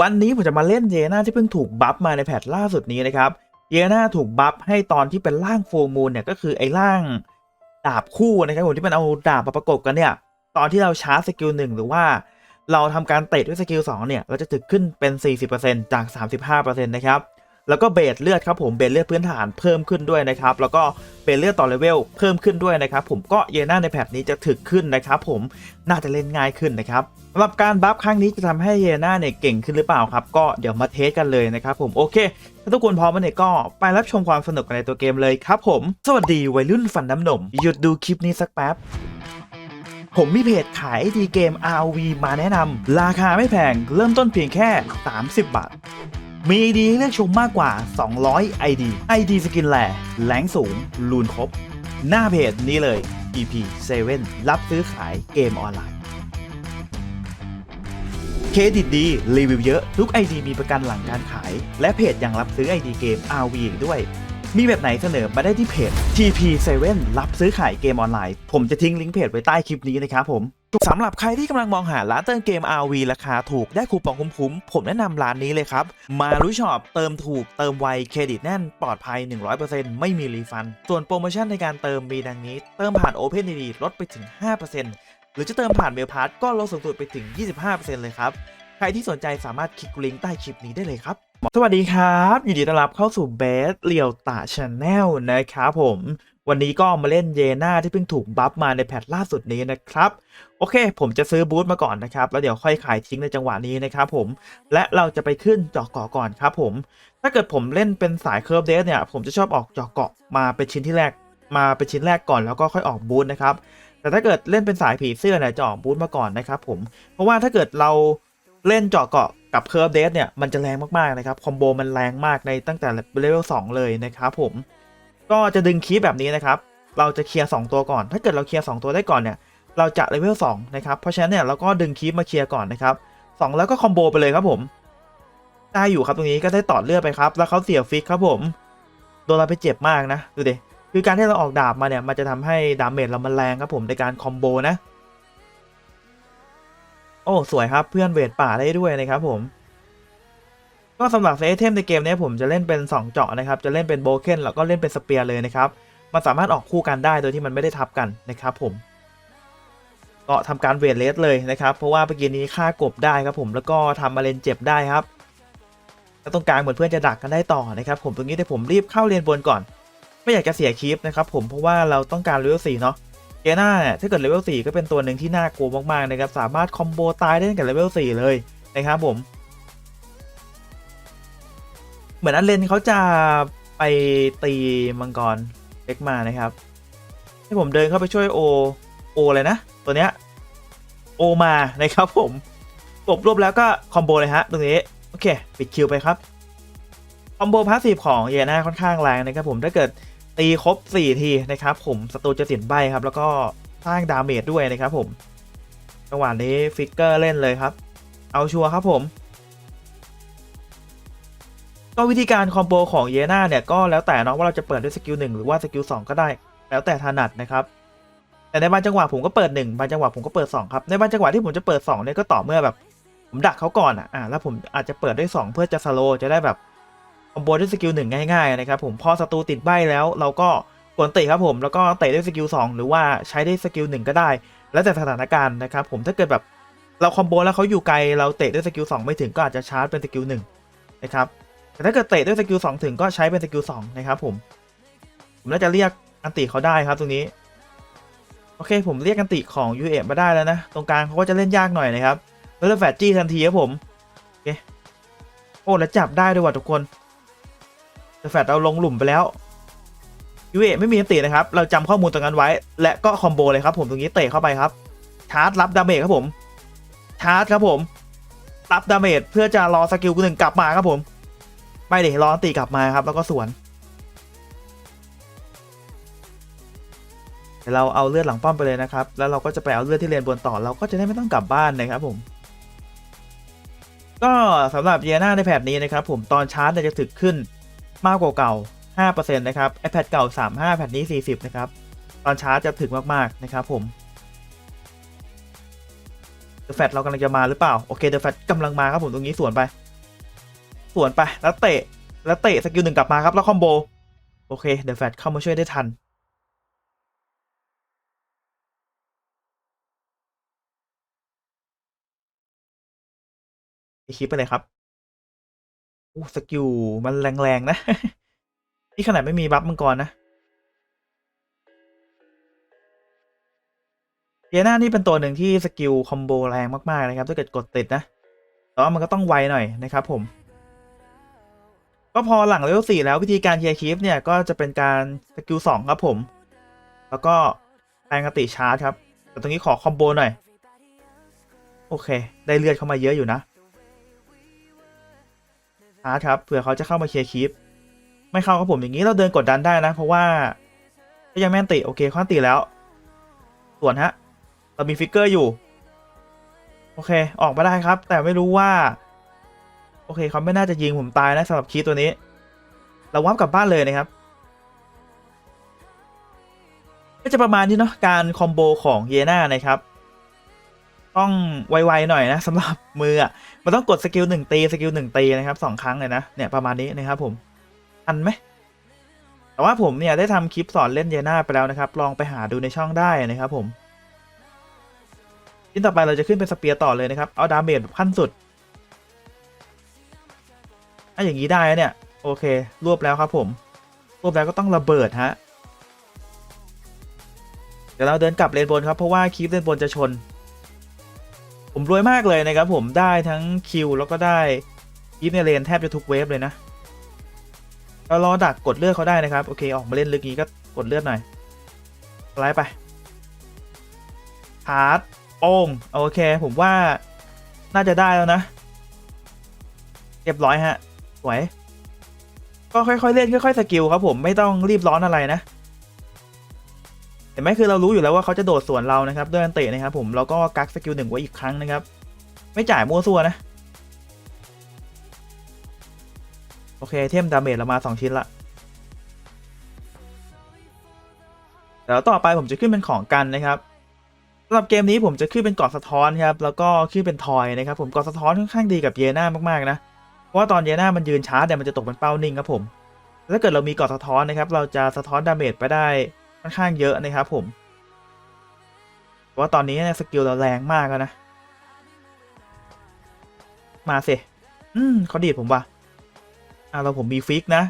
วันนี้ผมจะมาเล่นเยน่าที่เพิ่งถูกบัฟมาในแพทล่าสุดนี้นะครับเยน่าถูกบัฟให้ตอนที่เป็นร่างโฟมูลเนี่ยก็คือไอ้ร่างดาบคู่นะครับผมที่มันเอาดาบมาประกบกันเนี่ยตอนที่เราชาร์จสกิลหนึ่งหรือว่าเราทำการเตะด้วยสกิลสองเนี่ยเราจะถึกขึ้นเป็น 40%จาก 35%นะครับ แล้วก็เบสเลือดครับผมเบสเลือดพื้นฐานเพิ่มขึ้นด้วยนะครับแล้วก็เบสเลือดต่อเลเวลเพิ่มขึ้นด้วยนะครับผมก็เยน่าในแพทนี้จะถึกขึ้นนะครับผมน่าจะเล่นง่ายขึ้นนะครับสำหรับการบัฟครั้งนี้จะทำให้เยน่าเนี่ยเก่งขึ้นหรือเปล่าครับก็เดี๋ยวมาเทสกันเลยนะครับผมโอเคถ้าทุกคนพร้อมแล้วเนี่ยก็ไปรับชมความสนุกในตัวเกมเลยครับผม สวัสดีวัยรุ่นฟันน้ำนมหยุดดูคลิปนี้สักแป๊บผมมีเพจขายไอดีเกม RV มาแนะนำราคาไม่แพงเริ่มต้นเพียงแค่ 30 บาท มี ID ให้เลือกชมมากกว่า 200 ID ID สกินแหล่แรงสูง ลูนครบ หน้าเพจนี้เลย EP 7 รับซื้อขายเกมออนไลน์ เครดิตดี รีวิวเยอะ ทุก ID มีประกันหลังการขาย และเพจยังรับซื้อ ID เกม RV อีกด้วย มีแบบไหนเสนอมาได้ที่เพจ TP7 รับซื้อขายเกมออนไลน์ ผมจะทิ้งลิงก์เพจไว้ใต้คลิปนี้นะครับผมสำหรับใครที่กำลังมองหาร้านเติมเกม RV ราคาถูกได้คูปองคุ้มๆ ผมแนะนำร้านนี้เลยครับ มารู้ช็อปเติมถูกเติมไวเครดิตแน่นปลอดภัย 100%ไม่มีรีฟัน ส่วนโปรโมชั่นในการเติมมีดังนี้ เติมผ่าน OpenID ลดไปถึง 5%หรือจะเติมผ่านเมลพาสก็ลดสูงสุดไปถึง 25%เลยครับ ใครที่สนใจสามารถคลิกลิงก์ใต้คลิปนี้ได้เลยครับ สวัสดีครับยินดีต้อนรับเข้าสู่เบสเลียวตาชาแนลนะครับผม วันนี้ก็มาเล่นเยน่าที่เพิ่งถูกบัฟมาในแพทล่าสุดนี้นะครับ โอเค ผมจะซื้อบูธมาก่อนนะครับ แล้วเดี๋ยวค่อยขายทิ้งในจังหวะนี้นะครับผม และเราจะไปขึ้นจาะเกาะก่อนครับผม ถ้าเกิดผมเล่นเป็นสายเคิร์ฟเดสเนี่ย ผมจะชอบออกจาะเกาะมาเป็นชิ้นที่แรก มาเป็นชิ้นแรกก่อนแล้วก็ค่อยออกบูธนะครับ แต่ถ้าเกิดเล่นเป็นสายผีเสื้อเนี่ยจะออกบูธมาก่อนนะครับผม เพราะว่าถ้าเกิดเราเล่นเจาะเกาะกับเคิร์ฟเดสเนี่ยมันจะแรงมากๆนะครับ คอมโบมันแรงมากในตั้งแต่เลเวล2เลยนะครับผม ก็จะดึงคีย์แบบนี้นะครับ เราจะเคลียร์2ตัวก่อน ถ้าเกิดเราเคลียร์2ตัวได้ก่อนเนี่ยเราจะเลเวล2นะครับ เพราะฉะนั้นเนี่ยเราก็ดึงคีย์มาเคลียร์ก่อนนะครับ2แล้วก็คอมโบไปเลยครับผม ได้อยู่ครับตรงนี้ก็ได้ต่อเลือดไปครับ แล้วเขาเสียฟิกครับผม โดนเราไปเจ็บมากนะดูดิคือการที่เราออกดาบมาเนี่ยมันจะทำให้ดาเมจเรามันแรงครับผมในการคอมโบนะ โอ้สวยครับเพื่อนเวทป่าได้ด้วยนะครับผม ก็สำหรับเซตเทมในเกมเนี้ผมจะเล่นเป็น 2 เจาะนะครับ จะเล่นเป็นโบเคนแล้วก็เล่นเป็นสเปียร์เลยนะครับ มันสามารถออกคู่กันได้โดยที่มันไม่ได้ทับกันนะครับผม ก็ทำการเวทเลสเลยนะครับ เพราะว่าเมื่อกี้นี้ฆ่ากบได้ครับผมแล้วก็ทำมาเลนเจ็บได้ครับแล้วตรงกลางเหมือนเพื่อนจะดักกันได้ต่อนะครับผมตรงนี้แต่ผมรีบเข้าเลนบนก่อน ไม่อยากจะเสียคลิปนะครับผมเพราะว่าเราต้องการเลเวล4เนาะเจน่าถ้าเกิดเลเวล4ก็เป็นตัวหนึ่งที่น่ากลัวมากๆนะครับสามารถคอมโบตายได้ตั้งแต่เลเวล4เลยนะครับผม เหมือนอันเลนเขาจะไปตีมังกรเล็กมานะครับ ให้ผมเดินเข้าไปช่วยโอโอเลยนะ ตัวเนี้ยโอมานะครับผมกบรวบแล้วก็คอมโบเลยฮะตรงนี้ โอเค ปิดคิวไปครับ คอมโบพาสซีฟของเยน่าค่อนข้างแรงนะครับผมถ้าเกิดตีครบ 4 ทีนะครับผมศัตรูจะเสียนใบครับ แล้วก็สร้างดาเมจด้วยนะครับผมจังหวะนี้ฟิกเกอร์เล่นเลยครับ เอาชัวร์ครับผม ก็วิธีการคอมโบของเยน่าเนี่ยก็แล้วแต่เนาะว่าเราจะเปิดด้วยสกิลหนึ่งหรือว่าสกิลสองก็ได้ แล้วแต่ถนัดนะครับ แต่ในบางจังหวะผมก็เปิด1บางจังหวะผมก็เปิด2ครับในบางจังหวะที่ผมจะเปิด2เนี่ยก็ต่อเมื่อแบบผมดักเขาก่อนอะอ่าแล้วผมอาจจะเปิดด้วย 2 เพื่อจะสโลว์จะได้แบบคอมโบด้วยสกิลหนึ่งง่ายๆนะครับผมพอศัตรูติดใบแล้วเราก็กดเตะครับผมแล้วก็เตะด้วยสกิล2หรือว่าใช้ได้สกิลหนึ่งก็ได้ แล้วแต่สถานการณ์นะครับผมถ้าเกิดแบบเราคอมโบแล้วเขาอยู่ไกลเราเตะด้วยสกิล2ไม่ถึงก็อาจจะชาร์จเป็นสกิลหนึ่งนะครับ แต่ถ้าเกิดเตะด้วยสกิล2ถึงก็ใช้เป็นสกิล2นะครับผม ผมน่าจะเรียกอันติเขาได้ครับตรงนี้ โอเคผมเรียกกันติของ u อมาได้แล้วนะ ตรงกลางเขาก็จะเล่นยากหน่อยนะครับแล้วแฟดจี้ทันทีครับผม โอเค โอ้แล้วจับได้ด้วยว่ะทุกคนแต่แฟดเราลงหลุมไปแล้ว u อไม่มีอันตินะครับ เราจำข้อมูลตรงนั้นไว้ และก็คอมโบเลยครับผมตรงนี้เตะเข้าไปครับ ชาร์จรับดาเมจครับผม ชาร์จครับผม รับดาเมจเพื่อจะรอสกิลหนึ่งกลับมาครับผม ไม่ดี๋ยวรออันติกลับมาครับ แล้วก็สวนเดี๋ยวเราเอาเลือดหลังป้อมไปเลยนะครับ แล้วเราก็จะไปเอาเลือดที่เลนบนต่อ เราก็จะได้ไม่ต้องกลับบ้านนะครับผม ก็สำหรับเยน่าในแพทนี้นะครับผมตอนชาร์จจะถึกขึ้นมากกว่าเก่า 5%นะครับไอแพดเก่า 35 แพทนี้ 40 นะครับ ตอนชาร์จจะถึกมากๆนะครับผมเดอะแฟตเรากำลังจะมาหรือเปล่า โอเคเดอะแฟตกำลังมาครับผมตรงนี้สวนไป สวนไปแล้วเตะแล้วเตะสกิลหนึ่งกลับมาครับ แล้วคอมโบ โอเคเดอะแฟตเข้ามาช่วยได้ทันไปคลิปไปเลยครับอู้สกิลมันแรงๆ นะ นี่ขนาดไม่มีบัฟมังกรนะเดียน่านี่เป็นตัวหนึ่งที่สกิลคอมโบแรงมากๆนะครับถ้าเกิดกดติดนะแต่ว่ามันก็ต้องไวหน่อยนะครับผม ก็พอหลังเลเวลสี่แล้ววิธีการเคลียร์คลิปเนี่ย ก็จะเป็นการสกิลสองครับผม แล้วก็แปลงกติชาร์จครับ แต่ตรงนี้ขอคอมโบหน่อย โอเค ได้เลือดเข้ามาเยอะอยู่นะชาร์จครับเผื่อเขาจะเข้ามาเคลียร์คลิปไม่เข้าครับผมอย่างนี้เราเดินกดดันได้นะ เพราะว่าก็ยังแม่นติโอเคข้อนติแล้ว ส่วนฮะ เรามีฟิกเกอร์อยู่ โอเค ออกมาได้ครับ แต่ไม่รู้ว่า โอเคเขาไม่น่าจะยิงผมตายนะสำหรับคีตัวนี้ เราวับกลับบ้านเลยนะครับก็จะประมาณนี้เนาะการคอมโบของเยน่านะครับต้องไวๆหน่อยนะสำหรับมืออะมันต้องกดสกิลหนึ่งตีสกิลหนึ่งตีนะครับสองครั้งเลยนะเนี่ยประมาณนี้นะครับผมทันไหมแต่ว่าผมเนี่ยได้ทำคลิปสอนเล่นเยน่าไปแล้วนะครับ ลองไปหาดูในช่องได้นะครับผมชิ้นต่อไปเราจะขึ้นเป็นสเปียร์ต่อเลยนะครับ เอาดาเมจแบบขั้นสุด ถ้าอย่างนี้ได้เนี่ย โอเค รวบแล้วครับผม รวบแล้วก็ต้องระเบิดฮะ เดี๋ยวเราเดินกลับเลนบนครับ เพราะว่าคลิปเลนบนจะชน ผมรวยมากเลยนะครับผมได้ทั้งคิวแล้วก็ได้คลิปในเลนแทบจะทุกเวฟเลยนะเรารอดักกดเลือดเขาได้นะครับ โอเค ออกมาเล่นลึกนี้ก็กดเลือดหน่อยไล่ไปพาร์ตโป้งโอเค ผมว่าน่าจะได้แล้วนะ เรียบร้อยฮะ สวย ก็ค่อยๆเล่นค่อยๆสกิลครับผมไม่ต้องรีบร้อนอะไรนะเห็นไหมคือเรารู้อยู่แล้วว่าเขาจะโดดสวนเรานะครับด้วยอันเตะนะครับผมเราก็กักสกิลหนึ่งไว้อีกครั้งนะครับ ไม่จ่ายมั่วซั่วนะ โอเคเทมดาเมจเรามา 2 ชิ้นละแล้วต่อไปผมจะขึ้นเป็นของกันนะครับสำหรับเกมนี้ผมจะขึ้นเป็นกาะสะท้อนครับแล้วก็ขึ้นเป็นทอยนะครับผมกาะสะท้อนค่อนข้างดีกับเยน่ามากๆนะ ราะว่าตอนเยน่ามันยืนชาร์จเนี่ยมันจะตกเป็นเป้านิ่งครับผมถ้าเกิดเรามีเกาะสะท้อนนะครับ เราจะสะท้อนดาเมจไปได้ค่อนข้างเยอะนะครับผมว่าตอนนี้เนี่ยสกิลเราแรงมากแล้วนะ มาสิ อืมเขาดีดผมว่ะอ่าเราผมมีฟิกนะ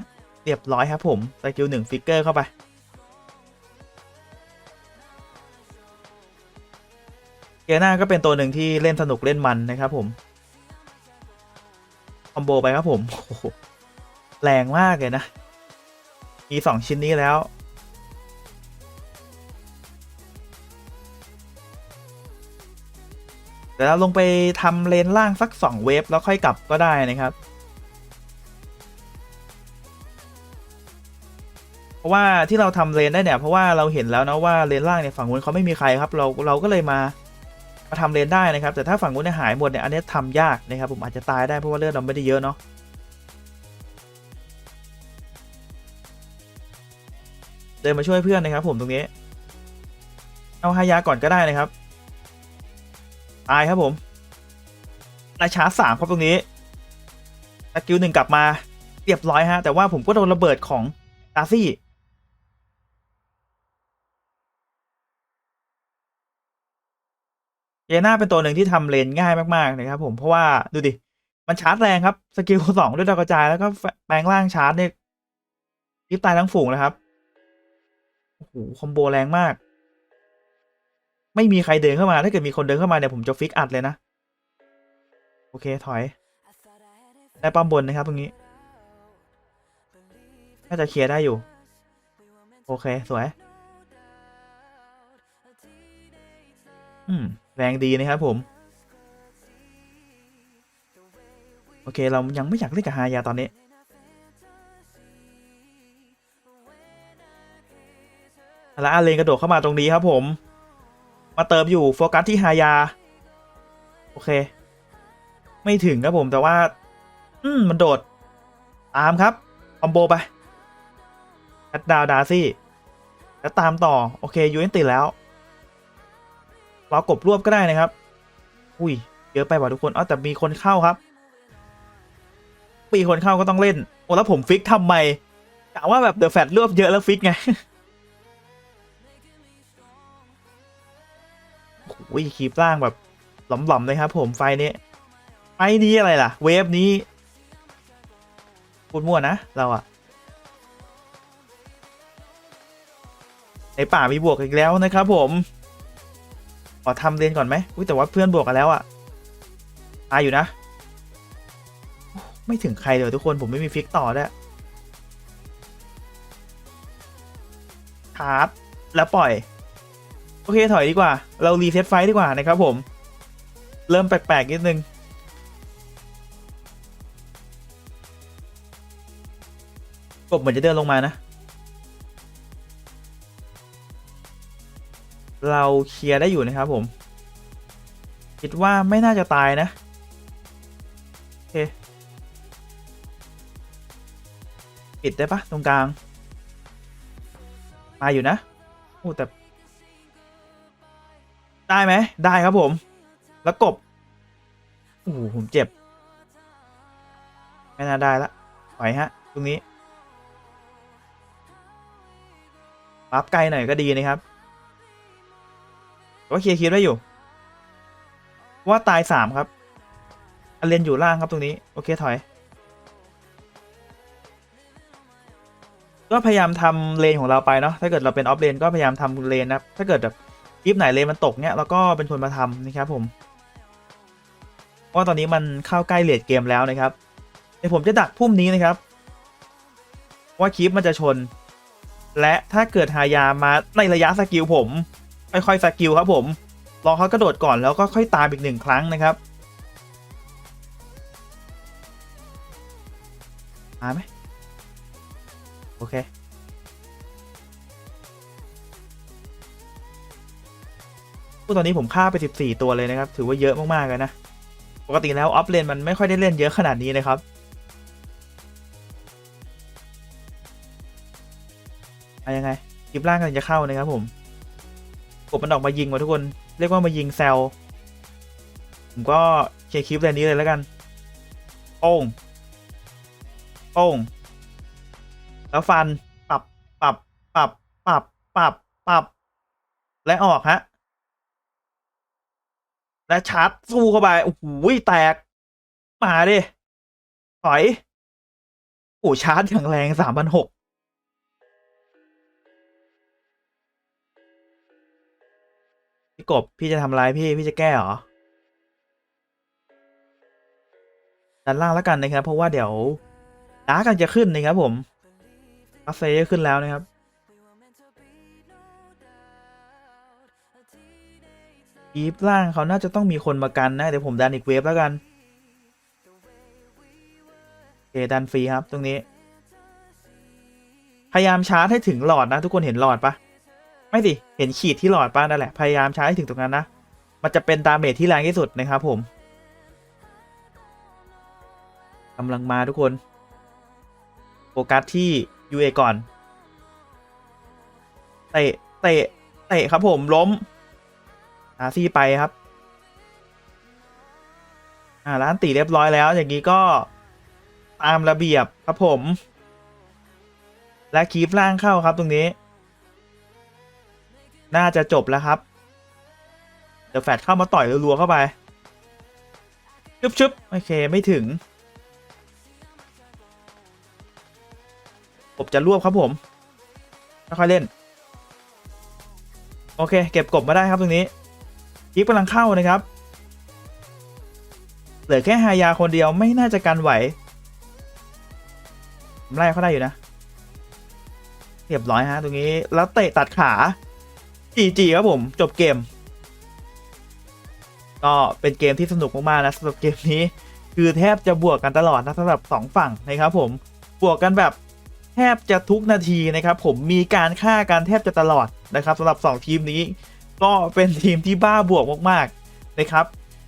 เรียบร้อยครับผมสกิลหนึ่งฟิกเกอร์เข้าไป เกียร์หน้าก็เป็นตัวหนึ่งที่เล่นสนุกเล่นมันนะครับผม อมโบไปครับผมโหแรงมากเลยนะ มีสองชิ้นนี้แล้ว เดี๋ยวเราลงไปทำเลนล่างสักสองเวฟแล้วค่อยกลับก็ได้นะครับ เพราะว่าที่เราทำเลนได้เนี่ยเพราะว่าเราเห็นแล้วนะว่าเลนล่างเนี่ยฝั่งนู้นเขาไม่มีใครครับ เราเราก็เลยมา มาทำเลนได้นะครับ แต่ถ้าฝั่งนู้นหายหมดเนี่ยอันนี้ทำยากนะครับผมอาจจะตายได้เพราะว่าเลือดเราไม่ได้เยอะเนาะเดินมาช่วยเพื่อนนะครับ ผมตรงนี้ เอาฮายาก่อนก็ได้นะครับตายครับผมราชาร์จสามครับตรงนี้สกิลหนึ่งกลับมาเรียบร้อยฮะแต่ว่าผมก็โดนระเบิดของตาซี่ เยน่าเป็นตัวหนึ่งที่ทำเลนง่ายมากๆนะครับผมเพราะว่าดูดิ มันชาร์จแรงครับ สกิลสองด้วยดาวกระจายแล้วก็แปลงร่างชาร์จเนี่ยยิบตายทั้งฝูงนะครับโอ้โหคอมโบแรงมาก ไม่มีใครเดินเข้ามา ถ้าเกิดมีคนเดินเข้ามาเนี่ยผมจะฟิกอัดเลยนะ โอเคถอยได้ป้อมบนนะครับตรงนี้น่าจะเคลียร์ได้อยู่ โอเค สวย อืม แรงดีนะครับผม โอเคเรายังไม่อยากเล่นกับฮายาตอนนี้ แล้วอาเลนกระโดดเข้ามาตรงนี้ครับผม มาเติมอยู่โฟกัสที่ฮายา โอเค ไม่ถึงครับผมแต่ว่า อืมมันโดด ตามครับ คอมโบไปดดาวดาซี่แล้วตามต่อ โอเคยูเอ็นติดแล้ว รอกบรวบก็ได้นะครับ อุ้ย เยอะไปว่ะทุกคนอ้าแต่มีคนเข้าครับ ปีคนเข้าก็ต้องเล่น โอ้แล้วผมฟิกทำไมกะว่าแบบเดอะแฟตรวบเยอะแล้วฟิกไงโอ้ยคีบร่างแบบหลอมๆเลยครับ ผมไฟนี้ไฟนี้อะไรล่ะ เวฟนี้พูดมั่วนะเราอะในป่ามีบวกอีกแล้วนะครับผม ขอทำเลนก่อนไหมอุ้ยแต่ว่าเพื่อนบวกกันแล้วอะตายอยู่นะ ไม่ถึงใครเลยทุกคนผมไม่มีฟิกต่อด้วชาร์จแล้วปล่อย โอเคถอยดีกว่า เรารีเซ็ตไฟดีกว่านะครับผม เริ่มแปลกๆนิดนึงกบเหมือนจะเดินลงมานะ เราเคลียร์ได้อยู่นะครับผม คิดว่าไม่น่าจะตายนะโอเคปิดได้ปะตรงกลาง มาอยู่นะโอ้แต่ ได้ไหม ได้ครับผม แล้วกบโอ้โหผมเจ็บ ไม่น่าได้ละปฮะ ตรงนี้ปั๊บไกลหน่อยก็ดีนะครับ ว่าเคลียร์คิดได้อยู่ ว่าตายสามครับอเลนอยู่ล่างครับตรงนี้ โอเคถอย ก็พยายามทำเลนของเราไปเนาะถ้าเกิดเราเป็นออฟเลนก็พยายามทำเลนนะครับถ้าเกิดแบบคลิปไหนเลนมันตกเนี้ยเราก็เป็นคนมาทำนะครับผมเพราะว่าตอนนี้มันเข้าใกล้เลดเกมแล้วนะครับเดี๋ยวผมจะดักพุ่มนี้นะครับ ว่าคลิปมันจะชน และถ้าเกิดหายามาในระยะสกิลผม ค่อยๆสกิลครับผมรอเขากระโดดก่อนแล้วก็ค่อยตามอีกหนึ่งครั้งนะครับมาไหมโอเคพูดตอนนี้ผมฆ่าไป 14 ตัวเลยนะครับ ถือว่าเยอะมาก ๆ เลยนะ ปกติแล้ว ออฟเลน มันไม่ค่อยได้เล่นเยอะขนาดนี้นะครับ อะไรยังไงคลิปล่างกำลังจะเข้านะครับผม กบมันออกมายิงมาทุกคน เรียกว่ามายิงแซลผมก็เคลียร์คลิปแบบนี้เลยแล้วกันโป้งโป้งแล้วฟันปรับปรับปรับปรับปรับปรับ และออกฮะ และชาร์จสู้เข้าไปโอ้โหแตก มาดิถอยโอ้ชาร์จอย่างแรงสามพันหก พี่กบพี่จะทำอะไรพี่พี่จะแก้เหรอด้านล่างแล้วกันนะครับ เพราะว่าเดี๋ยวดาร์กันจะขึ้นนะครับผมอัฟเซจะขึ้นแล้วนะครับอีฟล่างเขาน่าจะต้องมีคนมากันนะเดี๋ยวผมดันอีกเวฟแล้วกันโอเคดันฟรีครับตรงนี้ พยายามชาร์จให้ถึงหลอดนะ ทุกคนเห็นหลอดปะ ไม่สิ เห็นขีดที่หลอดป้านั่นแหละ พยายามชาร์จให้ถึงตรงนั้นนะ มันจะเป็นดาเมจที่แรงที่สุดนะครับผมกำลังมาทุกคน โฟกัสที่ UA ก่อน เตะ เตะ เตะครับผมล้มอาซี่ไปครับ อ่าร้านตีเรียบร้อยแล้ว อย่างนี้ก็ตามระเบียบครับผม และคีฟล่างเข้าครับตรงนี้ น่าจะจบแล้วครับ เดี๋ยวแฟดเข้ามาต่อยรัวๆเข้าไปชึบชึบโอเคไม่ถึงกบจะรวบครับผมค่อยๆเล่น โอเค เก็บกบมาได้ครับตรงนี้ยิปกำลังเข้านะครับ เหลือแค่ฮายาคนเดียวไม่น่าจะกันไหวไล่เขาได้อยู่นะเรียบร้อยฮะตรงนี้แล้วเตะตัดขา จีจีครับผมจบเกม ก็เป็นเกมที่สนุกมากๆนะสำหรับเกมนี้ คือแทบจะบวกกันตลอดนะสำหรับสองฝั่งนะครับผมบวกกันแบบแทบจะทุกนาทีนะครับผมมีการฆ่ากันแทบจะตลอดนะครับสำหรับ 2 ทีมนี้ ก็เป็นทีมที่บ้าบวกมากๆนะครับ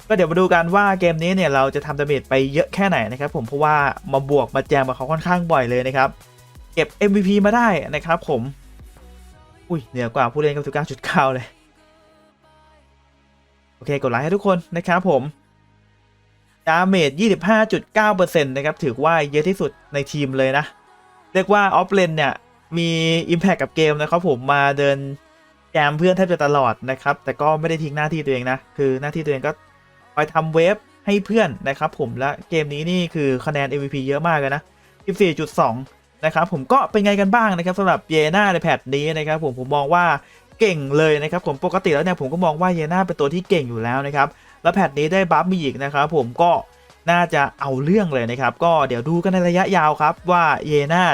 ก็เดี๋ยวมาดูกันว่าเกมนี้เนี่ยเราจะทำดาเมจไปเยอะแค่ไหนนะครับ ผมเพราะว่ามาบวกมาแจมกับเขาค่อนข้างบ่อยเลยนะครับ เก็บ MVP มาได้นะครับผม อุ้ยเหนือกว่าผู้เล่นกับทุก9.9 เลย โอเค กดไลค์ให้ทุกคนนะครับผมดาเมจ 25.9%นะครับ ถือว่าเยอะที่สุดในทีมเลยนะ เรียกว่าออฟเลนเนี่ย มี Impact กับเกมนะครับผมมาเดินแจมเพื่อนแทบจะตลอดนะครับ แต่ก็ไม่ได้ทิ้งหน้าที่ตัวเองนะ คือหน้าที่ตัวเองก็คอยทำเวฟให้เพื่อนนะครับผมและเกมนี้นี่คือคะแนน MVP เยอะมากเลยนะ 14.2 นะครับผมก็เป็นไงกันบ้างนะครับสำหรับเยน่าในแพทนี้นะครับผมผมมองว่าเก่งเลยนะครับผมปกติแล้วเนี่ยผมก็มองว่าเยน่าเป็นตัวที่เก่งอยู่แล้วนะครับแล้วแพทนี้ได้บัฟมีอีกนะครับผมก็น่าจะเอาเรื่องเลยนะครับ ก็เดี๋ยวดูกันในระยะยาวครับว่าเยน่า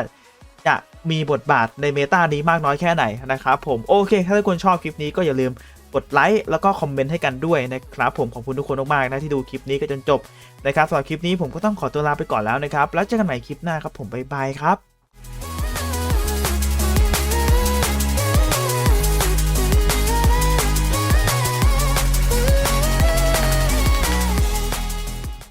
จะมีบทบาทในเมตานี้มากน้อยแค่ไหนนะครับผมโอเค ถ้าทุกคนชอบคลิปนี้ก็อย่าลืมกดไลค์แล้วก็คอมเมนต์ให้กันด้วยนะครับผมขอบคุณทุกคนมากๆนะที่ดูคลิปนี้กันจนจบนะครับสำหรับคลิปนี้ผมก็ต้องขอตัวลาไปก่อนแล้วนะครับ แล้วเจอกันใหม่คลิปหน้าครับผมบ๊ายบายครับ Bye.